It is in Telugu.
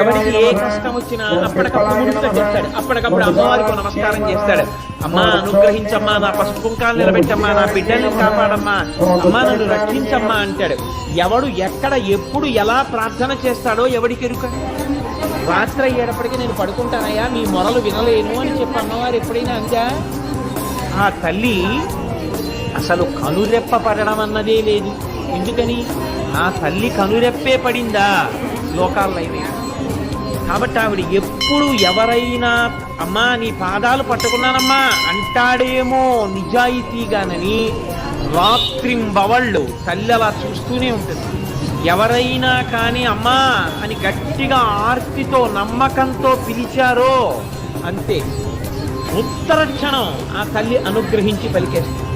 ఎవరికి ఏ కష్టం వచ్చినా అప్పటికప్పుడు చెప్తాడు. అప్పటికప్పుడు అమ్మవారికి నమస్కారం చేస్తాడు. అమ్మా అనుగ్రహించమ్మా నా పసుపు కుంకాలు నిలబెట్టమ్మా నా బిడ్డల్ని కాపాడమ్మా అమ్మా నన్ను రక్షించమ్మా అంటాడు. ఎవడు ఎక్కడ ఎప్పుడు ఎలా ప్రార్థన చేస్తాడో ఎవడికి ఎరుక? రాత్రి అయ్యేటప్పటికీ నేను పడుకుంటానయ్యా మీ మొరలు వినలేను అని చెప్పి అమ్మవారు ఎప్పుడైనా అందా? ఆ తల్లి అసలు కనురెప్ప పడడం అన్నదే లేదు. ఎందుకని? ఆ తల్లి కనురెప్పే పడిందా? లోకాల్లో అయినా. కాబట్టి ఆవిడ ఎప్పుడు ఎవరైనా అమ్మా నీ పాదాలు పట్టుకున్నానమ్మా అంటాడేమో నిజాయితీగానని రాత్రింబవళ్ళు తల్లి అలా చూస్తూనే ఉంటుంది. ఎవరైనా కానీ అమ్మా అని గట్టిగా ఆర్తితో నమ్మకంతో పిలిచారో అంతే. ఉత్తర క్షణం ఆ తల్లి అనుగ్రహించి పలికేస్తుంది.